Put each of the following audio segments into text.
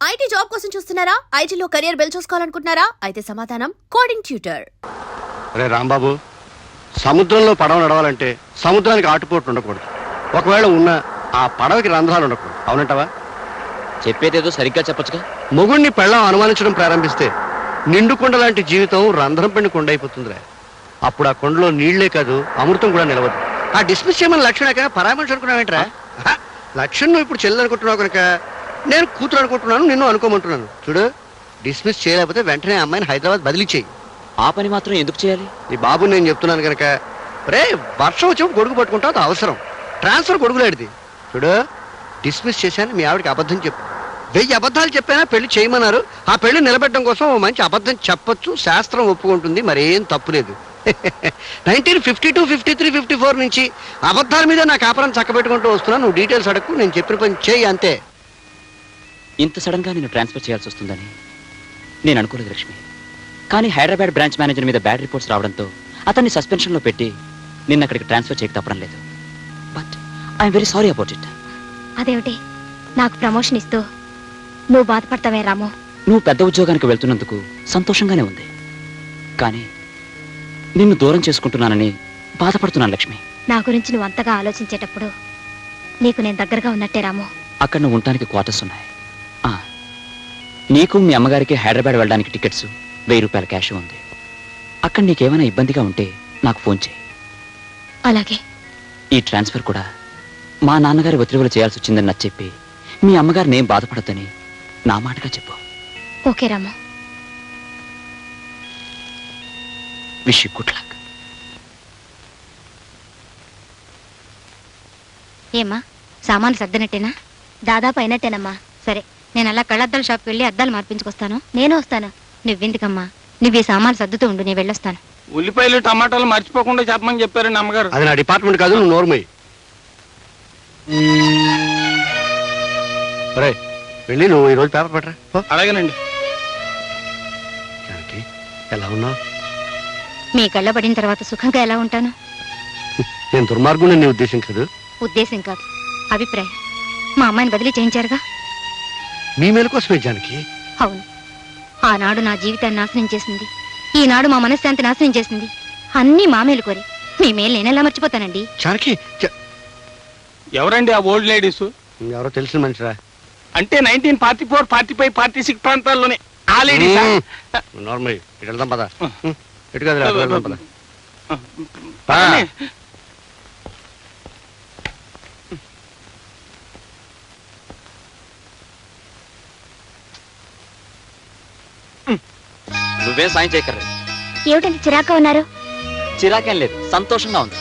IT job కోసం చూస్తున్నారా? ఐటీలో కెరియర్ బిల్డ్ చూసుకోవాలనుకుంటున్నారా? అయితే సమాధానం కోడింగ్ ట్యూటర్ అరే రాంబాబు సముద్రంలో పడవ నడవాలంటే సముద్రానికి ఆటుపోట్లు ఉండకూడదు. ఒకవేళ ఉన్న ఆ పడవకి రంధ్రాలు ఉండకూడదు. అవునంటావా? చెప్పేదేదో సరిగ్గా చెప్పొచ్చుగా. మొగుణ్ణి పెళ్ళం అనుమానించడం ప్రారంభిస్తే నిండు కొండ లాంటి జీవితం రంధ్రం పెండి కొండ అయిపోతుందిరా అప్పుడు ఆ కొండలో నీళ్ళే కాదు అమృతం కూడా నిలవదు. ఆ డిస్మిస్ చేయమని లక్ష్మణ పరామర్శ అనుకున్నావేంట్రా? హ, లక్ష్మణ్ నువ్వు ఇప్పుడు చెల్లెలు అనుకుంటున్నావు కనుక నేను కూతురు అనుకుంటున్నాను నిన్ను అనుకోమంటున్నాను. చూడు డిస్మిస్ చేయలేకపోతే వెంటనే అమ్మాయిని హైదరాబాద్ బదిలీ చేయి ఆ పని మాత్రం ఎందుకు చేయాలి? నీ బాబు నేను చెప్తున్నాను కనుక రే వర్షం వచ్చినప్పుడు గొడుగు పట్టుకుంటావు అది అవసరం. ట్రాన్స్ఫర్ గొడుగులాడిది. చూడు డిస్మిస్ చేశాను మీ ఆవిడకి అబద్ధం చెప్పు. వెయ్యి అబద్ధాలు చెప్పినా పెళ్ళి చేయమన్నారు. ఆ పెళ్ళి నిలబెట్టడం కోసం మంచి అబద్ధం చెప్పొచ్చు శాస్త్రం ఒప్పుకుంటుంది మరేం తప్పులేదు nineteen fifty two fifty three fifty four నుంచి అబద్ధాల మీద నా కాపురం చక్కబెట్టుకుంటూ వస్తున్నాను నువ్వు డీటెయిల్స్ అడగకు నేను చెప్పిన పని చేయి అంతే. ఇంత సడన్గా నేను ట్రాన్స్ఫర్ చేయాల్సి వస్తుందని నేను అనుకోలేదు లక్ష్మి. కానీ హైదరాబాద్ బ్రాంచ్ మేనేజర్ మీద బ్యాడ్ రిపోర్ట్స్ రావడంతో అతన్ని సస్పెన్షన్లో పెట్టి నిన్న అక్కడికి ట్రాన్స్ఫర్ చేయక తప్పడం లేదు. But I'm very sorry about it అదేమిటి? నాకు ప్రమోషన్ ఇస్తూ నువ్వు బాధపడతావే రాము? నువ్వు పెద్ద ఉద్యోగానికి వెళ్తున్నందుకు సంతోషంగానే ఉంది. కానీ నిన్ను దూరం చేసుకుంటున్నానని బాధపడుతున్నాను లక్ష్మి. నా గురించి నువ్వు అంతగా ఆలోచించేటప్పుడు నీకు నేను దగ్గరగా ఉన్నట్టే రాము. అక్కడ నువ్వు ఉండటానికి క్వార్టర్స్ ఉన్నాయి. నీకు మీ అమ్మగారికి హైదరాబాద్ వెళ్ళడానికి టికెట్స్ వెయ్యి రూపాయల క్యాష్ ఉంది. అక్కడ నీకేమైనా ఇబ్బందిగా ఉంటే నాకు ఫోన్ చేయి. అలాగే. ఈ ట్రాన్స్ఫర్ కూడా మా నాన్నగారి ఒత్తిడిలో చేయాల్సి వచ్చిందని నాకు చెప్పి మీ అమ్మగారిని ఏం బాధపడద్దని నా మాటగా చెప్పు. Okay Ramu. Wish good luck ఏమ్మా సామాన్లు సర్దినట్టేనా? దాదాపు అయినట్టేనమ్మా. సరే. నేను అలా కళ్ళద్దాల షాప్కి వెళ్ళి అద్దాలు మార్పించుకొస్తాను. నేను వస్తాను. నువ్వెందుకమ్మా? నువ్వు ఈ సామాన్లు సర్దుతూ ఉండు నేను వెళ్ళొస్తాను. ఉల్లిపాయలు టమాటాలు మర్చిపోకుండా చెప్పమని చెప్పారండి అమ్మగారు అది నా డిపార్ట్మెంట్ కాదు నువ్వు నోర్మయ్యి రే వెళ్ళి నువ్వు ఈరోజు పేపర్ పట్టరా. పో. అలాగేనండి. జానకి ఎలా ఉన్నావు? మీ కళ్ళ పడిన తర్వాత సుఖంగా ఎలా ఉంటాను? నేను దుర్మార్గుని నీ ఉద్దేశం కాదు. ఉద్దేశం కాదు. అభిప్రాయం. మా అమ్మాయిని బదిలీ చేయించారుగా? మీ మేలు కోసమే జానకి. అవును. ఆనాడు నా జీవితాన్ని నాశనం చేసింది. ఈనాడు మా మనశ్శాంతి నాశనం చేసింది. అన్నీ మా మేలు కోరి మీ మేలు నేనెలా మర్చిపోతానండి? జానకి ఎవరండి ఆ ఓల్డ్ లేడీస్ ఎవరో తెలిసిన మనిషిరా. అంటే nineteen forty four forty five forty six ప్రాంతాల్లోనే ఆ లేడీస్ నార్మల్ ఇటు వెళ్దాం పద. ఇటు కాదు పద. నువ్వేం సాయం చేయక్కర్లేదు ఏమిటండి చిరాక ఉన్నారు? చిరాకేం లేదు సంతోషంగా ఉంది.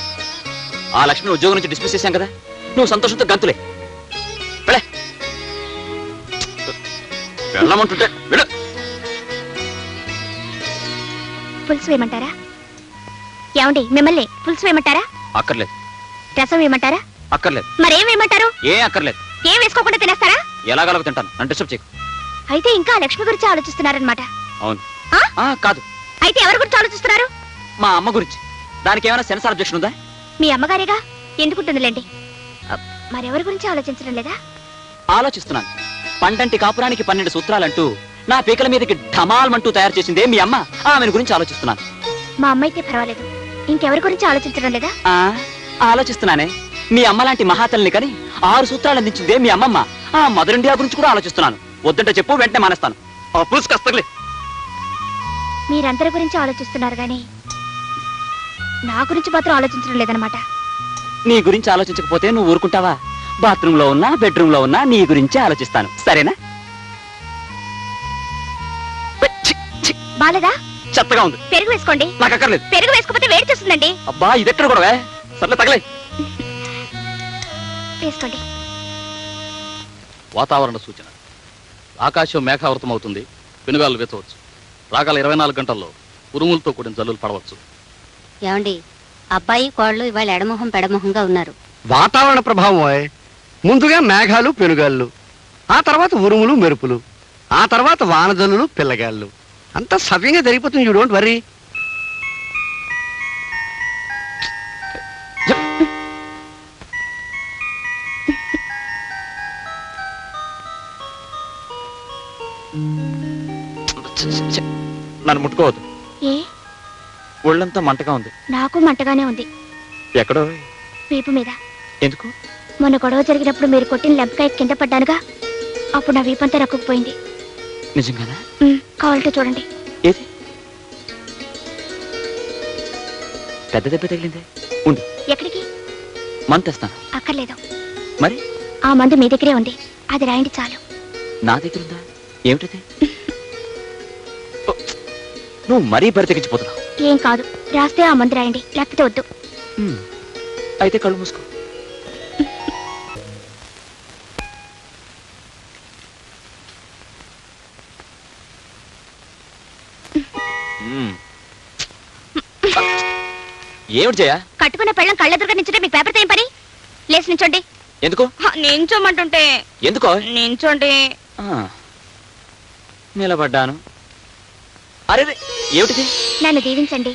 ఆ లక్ష్మిని ఉద్యోగం నుంచి డిస్మిస్ చేశాం కదా? నువ్వు సంతోషంతో గంతులే. వెళ్ళే. వెళ్ళమంటుంటే వెళ్ళు పులుసు వేయమంటారా? ఏమండి మిమ్మల్ని పులుసు వేయమంటారా? అక్కర్లేదు. రసం వేయమంటారా? అక్కర్లేదు. మరేం వేయమంటారు? ఏ అక్కర్లేదు. ఏం వేసుకోకుండా తినేస్తారా? ఎలాగలగ తింటాను. నన్ను డిస్టర్బ్ చేయకు. అయితే ఇంకా లక్ష్మి గురించి ఆలోచిస్తున్నారనమాట అవును. ఆ? కాదు. అయితే ఎవరి గురించి ఆలోచిస్తున్నారు? మా అమ్మ గురించి. దానికి ఏమైనా సెన్సార్ అబ్జెక్షన్ ఉందా? మీ అమ్మగారిగా? ఎందుకుంటుందిలేండి? మరెవరి గురించి ఆలోచించడం లేదా? ఆలోచిస్తున్నాను. పండంటి కాపురానికి పన్నెండు సూత్రాలంటూ నా పీకల మీదకి ఢమాల్మంటూ తయారు చేసిందే మీ అమ్మ? ఆమెను గురించి ఆలోచిస్తున్నాను. మా అమ్మ అయితే పర్వాలేదు. ఇంకెవరి గురించి ఆలోచించడం లేదా? ఆ ఆలోచిస్తున్నానే. మీ అమ్మ లాంటి మహాతల్ని కని ఆరు సూత్రాలు అందించిందే మీ అమ్మమ్మ? ఆ మదర్ ఇండియా గురించి కూడా ఆలోచిస్తున్నాను. వద్దంటే చెప్పు వెంటనే మానేస్తాను. ఆ పులుసు కస్తలే మీరందరి గురించి ఆలోచిస్తున్నారు గాని నా గురించి మాత్రం ఆలోచించడం లేదనమాట నీ గురించి ఆలోచించకపోతే నువ్వు ఊరుకుంటావా? బాత్రూమ్లో ఉన్నా బెడ్రూమ్లో ఉన్నా నీ గురించే ఆలోచిస్తాను. సరేనా? బాలేదా? చెత్తగా ఉంది. పెరుగు వేసుకోండి. నాకు అక్కర్లేదు. పెరుగు వేసుకోకపోతే వేడి చేస్తుందండి. అబ్బా ఇదెక్కడ కూడా సర్లే తగలే. వేసుకోండి. వాతావరణ సూచన. ఆకాశం మేఘావృతం అవుతుంది పెనుగాలు వెచ్చవచ్చు రాగల ఇరవై నాలుగు గంటల్లో ఉరుములతో కూడిన జల్లులు పడవచ్చు. ఏమండి అబ్బాయి కోళ్ళు ఇవాళ ఎడమొహం పెడమొహంగా ఉన్నారు. వాతావరణ ప్రభావం. ముందుగా మేఘాలు పెనుగాళ్ళు ఆ తర్వాత ఉరుములు మెరుపులు ఆ తర్వాత వానజల్లులు పిల్లగాళ్ళు. అంతా సవ్యంగా జరిగిపోతుంది యూ డోంట్ వరీ నన్ను ముట్టుకోవద్దు. ఏ? ఒళ్ళంతా మంటగా ఉంది. నాకు మంటగానే ఉంది. ఎక్కడో? వీపు మీద. ఎందుకు? మొన్న గొడవ జరిగినప్పుడు మీరు కొట్టిన లెంపకాయ కింద పడ్డానుగా? అప్పుడు నా వీపంతా రక్కుపోయింది నిజంగానా? ఉమ్, కావాలంటే చూడండి. ఏది? పెద్ద దెబ్బ తగిలిందే. ఉండు. ఎక్కడికి? మంత్ తెస్తాను అక్కర్లేదు. మరి? ఆ మందు మీ దగ్గరే ఉంది. అది రాయండి చాలు. నా దగ్గర ఉందా ఏమిటది? నువ్వు మరీ బరి తెగించిపోతున్నావు ఏం కాదు. రాస్తే ఆ మందు రాయండి. లేకపోతే వద్దు. అయితే కళ్ళు మూసుకో. ఏమిటి జయ? కట్టుకున్న పెళ్ళం కళ్ళెదురుగా నించుంటే మీకు పేపర్ ఏం పని? లేచి నించోండి ఎందుకు? నించోమంటుంటే ఎందుకో? నించోండి ఆ, నిలబడ్డాను. అరే ఏమిటిది? నన్ను దీవించండి.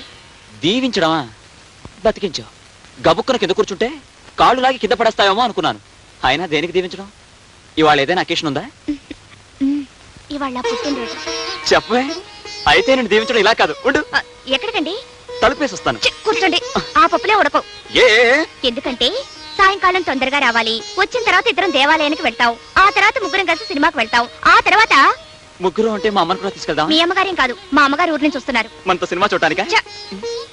దీవించడమా? బతికించావు గబుక్కున కింద కూర్చుంటే కాళ్ళు లాగి కింద పడేస్తావేమో అనుకున్నాను. అయినా దేనికి దీవించడం? ఇవాళ ఏదైనా అకేషన్ ఉందా? ఇవాళ పుట్టినరోజు. చెప్పవే. అయితే నేను దీవించడం ఇలా కాదు. ఉండు. ఎక్కడికండి? తలుపేసి వస్తాను కూర్చోండి. ఆ పప్పులే ఉడకవు. ఏ? ఎందుకంటే సాయంకాలం తొందరగా రావాలి. వచ్చిన తర్వాత ఇద్దరం దేవాలయానికి వెళ్తాం. ఆ తర్వాత ముగ్గురం కలిసి సినిమాకి వెళ్తాం. ఆ తర్వాత ముగ్గురు అంటే మా అమ్మని కూడా తీసుకెళ్దాం మీ అమ్మగారేం కాదు మా అమ్మగారు ఊరు నుంచి వస్తున్నారు. మనతో సినిమా చూడటానికా? ఛ!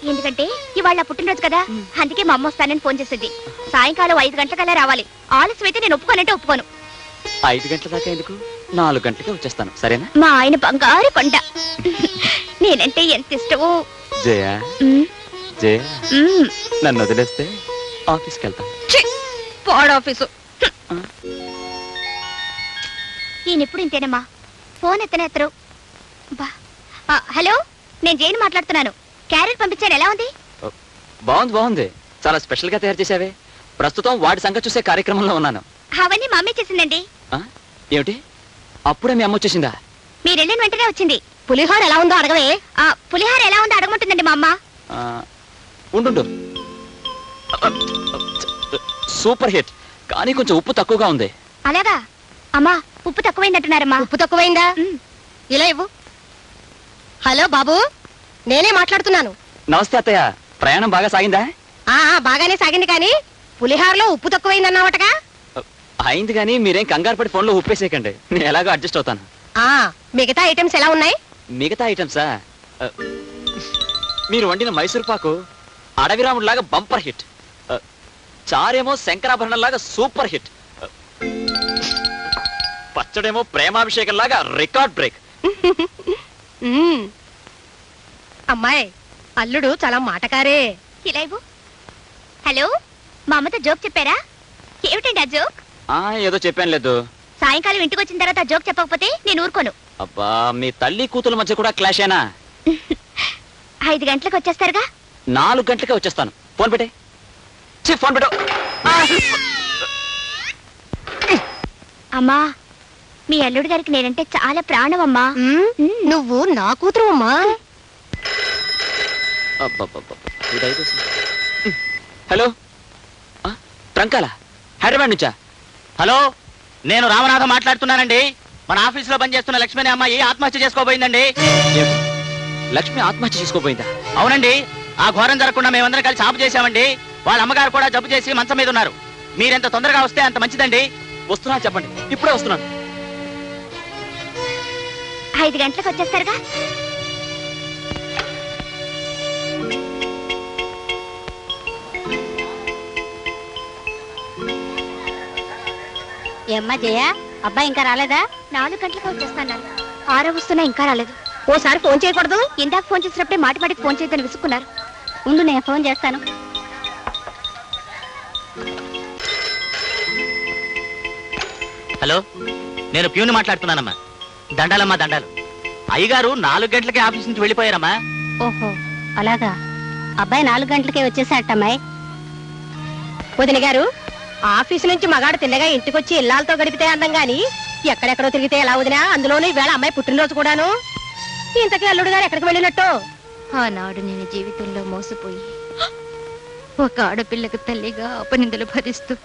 ఎందుకంటే ఇవాళ పుట్టినరోజు కదా అందుకే మా అమ్మ వస్తానని ఫోన్ చేసింది. సాయంకాలం ఐదు గంటలకల్లా రావాలి. ఆలస్యం అయితే నేను ఒప్పుకోనంటే ఒప్పుకోను. ఐదు గంటల దాకా ఎందుకు? నాలుగు గంటలకే వచ్చేస్తాను. సరేనా? మా ఆయన బంగారు కొండ. నేనంటే ఎంత ఇష్టమో. జయ? ఉమ్. నన్ను వదిలేస్తే ఆఫీస్కి వెళ్తాను ఛీ! ఈయన ఎప్పుడు ఇంతేనమ్మా? ఫోన్ ఎత్తనే ఎత్తరు బా. ఆ, హలో నేను జైన్ మాట్లాడుతున్నాను. క్యారెట్ పంపించాను ఎలా ఉంది? బాగుంది బాగుంది. చాలా స్పెషల్గా తయారు చేసావే ప్రస్తుతం వాడి సంగతి చూసే కార్యక్రమంలో ఉన్నాను. అవన్నీ మా అమ్మే చేసిందండి? ఏమిటి? అప్పుడే మీ అమ్మ వచ్చేసిందా? మీరు వెళ్ళిన వెంటనే వచ్చింది. పులిహోర ఎలా ఉందో అడగవే. ఆ పులిహోర ఎలా ఉందో అడగమంటుందండి మా అమ్మ. ఆ, ఉండు సూపర్ హిట్. కానీ కొంచెం ఉప్పు తక్కువగా ఉంది. అలాగా? అమ్మా ఉప్పు తక్కువైందంటున్నారమ్మా. ఉప్పు తక్కువైందా. ఇలా ఇవ్వు. హలో బాబు. నేనే మాట్లాడుతున్నాను. నమస్తే అత్తయ్య. ప్రయాణం బాగా సాగిందా? ఆ ఆ, బాగానే సాగింది కానీ పులిహారలో ఉప్పు తక్కువైందన్నావటగా? అయింది కానీ మీరేం కంగారు పడి ఫోన్లో ఉప్పేసేయకండి. నేను ఎలాగో అడ్జస్ట్ అవుతాను. ఆ మిగతా ఐటమ్స్ ఎలా ఉన్నాయి? మిగతా ఐటమ్సా? ఆ, మీరు వండిన మైసూర్ పాకు అడవిరాముడిలాగా బంపర్ హిట్. ఆ, చారేమో శంకరాభరణం లాగా సూపర్ హిట్. ఆ, పచ్చడేమో ప్రేమాభిషేకం లాగా రికార్డ్ బ్రేక్. మ్మ్. అమ్మాయి అల్లుడు చాలా మాటకారే. ఇలా ఇవ్వు హలో మా అమ్మతో జోక్ చెప్పారా? ఏమిటండి ఆ జోక్? ఆ ఏదో చెప్పాను లేదు. సాయంకాలం ఇంటికి వచ్చిన తర్వాత ఆ జోక్ చెప్పకపోతే నేను ఊరుకోను. అబ్బా మీ తల్లి కూతుల మధ్య కూడా క్లాష్ అయినా ఐదు గంటలకు వచ్చేస్తారుగా? నాలుగు గంటలకే వచ్చేస్తాను. ఫోన్ పెట్టే. ఛీ, ఫోన్ పెట్టు! అమ్మా మీ అల్లుడు గారికి నేనంటే చాలా ప్రాణం అమ్మా మ్మ్. మ్మ్. నువ్వు నా కూతురు అమ్మా. హలో? ట్రంకాలా? హైదరాబాద్ నుంచా? హలో? నేను రామనాథం మాట్లాడుతున్నానండి. మన ఆఫీసులో పనిచేస్తున్న లక్ష్మి అనే అమ్మాయి ఆత్మహత్య చేసుకోబోయిందండి. ఏం? లక్ష్మి ఆత్మహత్య చేసుకోపోయిందా అవునండి. ఆ ఘోరం జరగకుండా మేమందరం కలిసి ఆపు చేశామండి. వాళ్ళ అమ్మగారు కూడా జబ్బు చేసి మంచం మీద ఉన్నారు. మీరెంత తొందరగా వస్తే అంత మంచిదండి. వస్తున్నా చెప్పండి. ఇప్పుడే వస్తున్నాను. ఐదు గంటలకు వచ్చేస్తారుగా. ఏమ్మా జయ అబ్బాయి ఇంకా రాలేదా? నాలుగు గంటలకు వచ్చేస్తాను ఆరో వస్తున్నా ఇంకా రాలేదు. ఓసారి ఫోన్ చేయకూడదు? ఇందాక ఫోన్ చేసినప్పుడే మాటి మాటికి ఫోన్ చేయదని విసుక్కున్నారు. ఉండు నేను ఫోన్ చేస్తాను. హలో నేను ప్యూని మాట్లాడుతున్నానమ్మా. దండాలమ్మా దండాలు. అయ్యగారు నాలుగు గంటలకే ఆఫీస్ నుంచి వెళ్ళిపోయారమ్మా. ఓహో అలాగా? అబ్బాయి నాలుగు గంటలకే వచ్చేసాటమ్మాయి వదిన గారు ఆఫీసు నుంచి మగాడు తిన్నగా ఇంటికొచ్చి ఇల్లాలతో గడిపితే అందం గాని ఎక్కడెక్కడో తిరిగితే ఎలా వదినా? అందులోనూ ఈవేళ అమ్మాయి పుట్టినరోజు కూడాను. ఇంతకీ అల్లుడు గారు ఎక్కడికి వెళ్ళినట్టు? ఆనాడు నేను జీవితంలో మోసపోయి ఒక ఆడపిల్లకు తల్లిగా అపనిందలు భరిస్తూ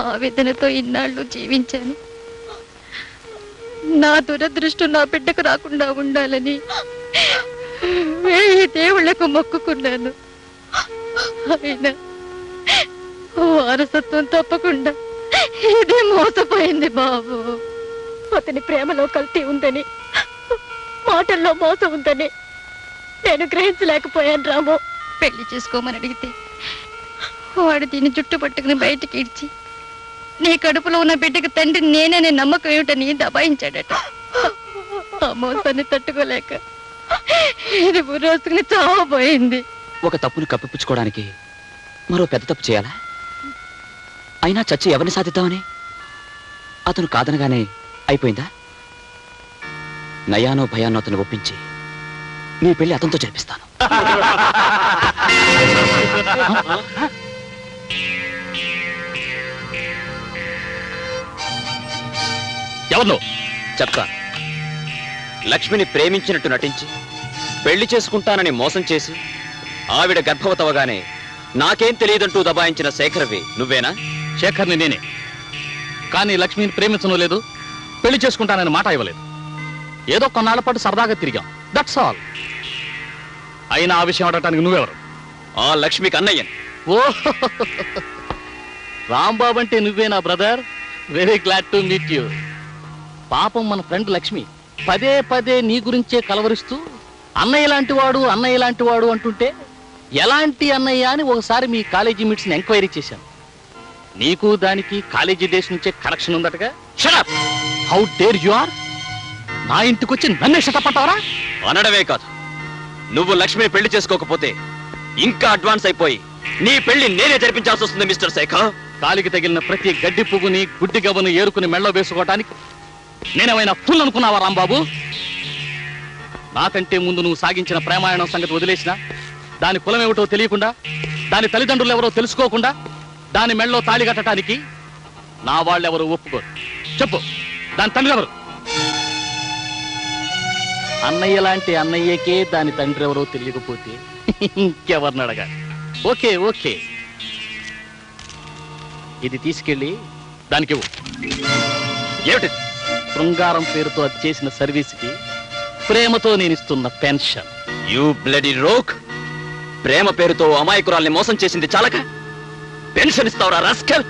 ఆవేదనతో ఇన్నాళ్ళు జీవించాను. నా దురదృష్టం నా బిడ్డకు రాకుండా ఉండాలని వేయి దేవుళ్ళకు మొక్కుకున్నాను. అయినా వారసత్వం తప్పకుండా ఇది మోసపోయింది బాబు. అతని ప్రేమలో కల్తీ ఉందని మాటల్లో మోసం ఉందని నేను గ్రహించలేకపోయాను రాము. పెళ్ళి చేసుకోమని అడిగితే వాడు దీన్ని జుట్టు పట్టుకుని బయటికి ఇడ్చి నీ కడుపులో ఉన్న బిడ్డకు తండ్రి నేననే నమ్మకం ఏమిటని దబాయించాడట. ఆ మోసాన్ని తట్టుకోలేక ఇది బుర్రోసుకుని చావబోయింది. ఒక తప్పుని కప్పిపుచ్చుకోవడానికి మరో పెద్ద తప్పు చేయాలా? అయినా చచ్చి ఎవరిని సాధిద్దామని? అతను కాదనగానే అయిపోయిందా? నయానో భయానో అతను ఒప్పించి నీ పెళ్ళి అతనితో జరిపిస్తాను. ఎవరు? చెప్తాను లక్ష్మిని ప్రేమించినట్టు నటించి పెళ్ళి చేసుకుంటానని మోసం చేసి ఆవిడ గర్భవతవగానే నాకేం తెలియదంటూ దబాయించిన శేఖర్వి నువ్వేనా? శేఖర్ని నేనే. కానీ లక్ష్మిని ప్రేమించడం లేదు పెళ్ళి చేసుకుంటానని మాట ఇవ్వలేదు. ఏదో కొన్నాళ్ళ పాటు సరదాగా తిరిగాం. దట్స్ ఆల్ అయినా ఆ విషయం అడగటానికి నువ్వెవరు? ఆ లక్ష్మికి అన్నయ్యని. ఓ! రాంబాబు అంటే నువ్వేనా brother? Very glad to meet you పాపం మన ఫ్రెండ్ లక్ష్మి. పదే పదే నీ గురించే కలవరిస్తూ అన్నయ్య లాంటి వాడు అన్నయ్య లాంటి వాడు అంటుంటే ఎలాంటి అన్నయ్య అని ఒకసారి మీ కాలేజీ మీట్స్ని ఎంక్వైరీ చేశాను. నీకు దానికి కాలేజీ డేస్ నుంచే connection ఉందటగా? Shut up how dare you are నా ఇంటికి వచ్చి నన్నే షటపట్టావరా అనడమే కాదు. నువ్వు లక్ష్మిని పెళ్ళి చేసుకోకపోతే ఇంకా అడ్వాన్స్ అయిపోయి నీ పెళ్ళి నేనే జరిపించాల్సి వస్తుంది మిస్టర్ శేఖర్. కాలికి తగిలిన ప్రతి గడ్డి పువ్వుని గుడ్డి గవ్వను ఏరుకుని మెళ్ళో వేసుకోవటానికి నేనేమైనా ఫుల్ అనుకున్నావా రాంబాబు? నాకంటే ముందు నువ్వు సాగించిన ప్రేమాయణం సంగతి వదిలేసిన? దాని కులం ఏమిటో తెలియకుండా దాని తల్లిదండ్రులు ఎవరో తెలుసుకోకుండా దాని మెళ్ళో తాళి కట్టడానికి నా వాళ్ళెవరు ఒప్పుకోరు. చెప్పు దాని తండ్రి ఎవరు? అన్నయ్య లాంటి అన్నయ్యకే దాని తండ్రి ఎవరో తెలియకపోతే ఇంకెవరిని అడగాలి? Okay okay. ఇది తీసుకెళ్ళి దానికి ఇవ్వు. ఏమిటి? శృంగారం పేరుతో అది చేసిన సర్వీస్కి ప్రేమతో నేను ఇస్తున్న పెన్షన్. You bloody rogue! ప్రేమ పేరుతో అమాయకురాల్ని మోసం చేసింది చాలక? పెన్షన్ ఇస్తావురా రాస్కల్!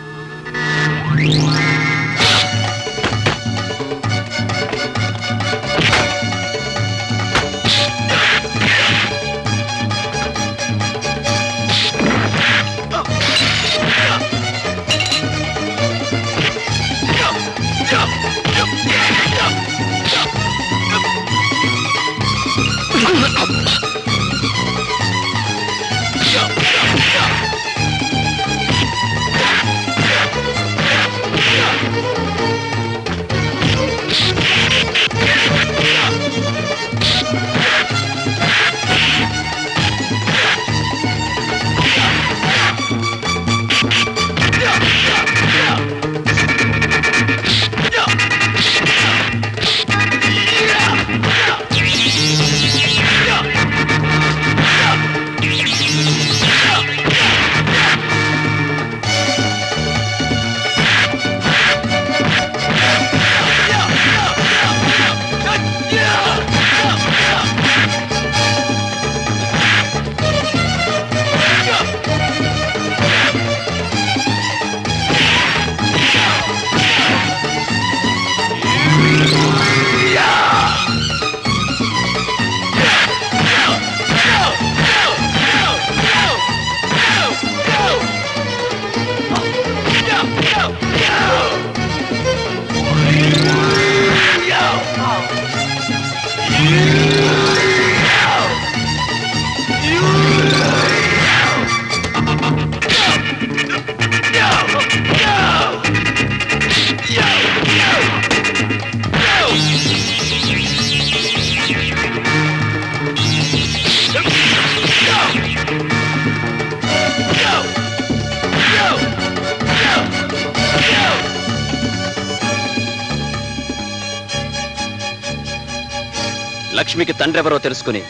లక్ష్మికి తండ్రెవరో తెలుసుకుని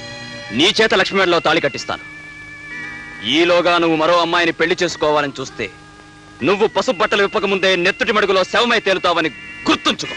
నీ చేత లక్ష్మి మెడలో తాళి కట్టిస్తాను. ఈలోగా నువ్వు మరో అమ్మాయిని పెళ్ళి చేసుకోవాలని చూస్తే నువ్వు పసుపు బట్టలు విప్పకముందే నెత్తుటి మడుగులో శవమై తేలుతావని గుర్తుంచుకో.